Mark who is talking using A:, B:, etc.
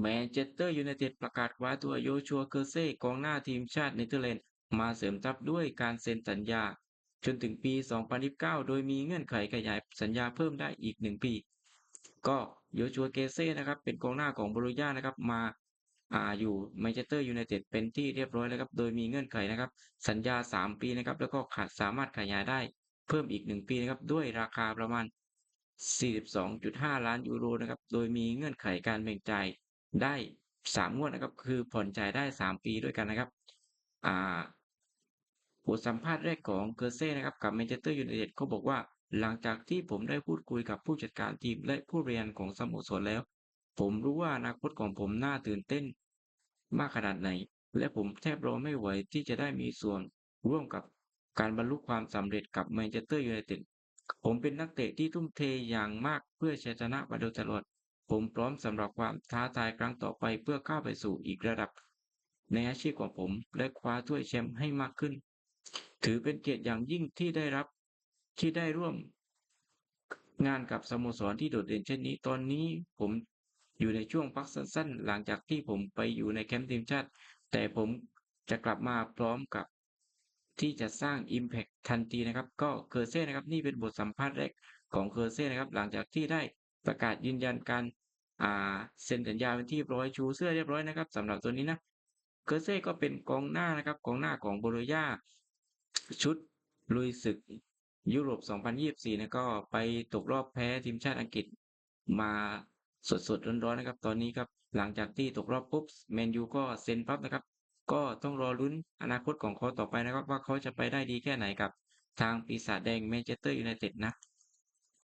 A: แมนเชสเตอร์ยูไนเต็ดประกาศคว้าตัวโยชัวเคอร์เซ่กองหน้าทีมชาติเนเธอร์แลนด์มาเสริมทัพด้วยการเซ็นสัญญา จนถึงปี 2029โดยมีเงื่อนไขขยายสัญญาเพิ่มได้อีก 1 ปี ก็โยชัวเกเซ่นะครับเป็นกองหน้าของบรูย่านะครับมาอ่าอยู่แมนเชสเตอร์ยูไนเต็ดเป็นที่เรียบร้อยแล้วครับ โดยมีเงื่อนไขนะครับ สัญญา 3 ปีนะครับ แล้วก็ขาดสามารถขยายได้เพิ่มอีก 1 ปีนะครับ ด้วยราคาประมาณ 42.5 ล้านยูโรนะครับ โดยมีเงื่อนไขการแบ่งจ่าย ได้3งวดนะครับ คือผ่อนจ่ายได้3ปีด้วยกันนะครับอ่าบทสัมภาษณ์แรกของเกอร์เซ่นะครับกับแมนเชสเตอร์ยูไนเต็ดเขาบอกว่า หลังจากที่ผมได้พูดคุยกับผู้จัดการทีมและผู้บริหารของสโมสรแล้ว ผมรู้ว่าอนาคตของผมน่าตื่นเต้นมากขนาดไหน และผมแทบรอไม่ไหวที่จะได้มีส่วนร่วมกับการบรรลุความสำเร็จกับแมนเชสเตอร์ยูไนเต็ดผมเป็นนักเตะที่ทุ่มเทอย่างมากเพื่อชัยชนะมาโดยตลอด ผมพร้อมสำหรับความท้าทายครั้งต่อไปเพื่อก้าวไปสู่อีกระดับ ในอาชีพของผมและคว้าถ้วยแชมป์ให้มากขึ้น ถือเป็นเกียรติอย่างยิ่งที่ได้รับที่ได้ร่วม งานกับสโมสรที่โดดเด่นเช่นนี้ ตอนนี้ผมอยู่ในช่วงพักสั้นๆ หลังจากที่ผมไปอยู่ในแคมป์ทีมชาติ แต่ผมจะกลับมาพร้อมกับที่จะสร้าง Impact ทันทีนะครับ ก็เคอร์เซ่นะครับ นี่เป็นบทสัมภาษณ์แรกของเคอร์เซ่นะครับ หลังจากที่ได้ประกาศยืนยันการ อ่าเซ็นสัญญาเป็นที่ร้อยชูเสื้อเรียบร้อยนะครับสำหรับตัวนี้นะเคอร์เซ่ก็เป็นกองหน้านะครับกองหน้าของโบโลญาชุดลุยศึกยุโรป 2024นะก็ไปตกรอบแพ้ทีมชาติอังกฤษมาสดๆร้อนๆนะครับ ตอนนี้ครับ หลังจากที่ตกรอบปุ๊บแมนยูก็เซ็นปั๊บนะครับ ก็ต้องรอลุ้นอนาคตของเขาต่อไปนะครับ ว่าเขาจะไปได้ดีแค่ไหนกับทางปีศาจแดงแมนเชสเตอร์ยูไนเต็ดนะ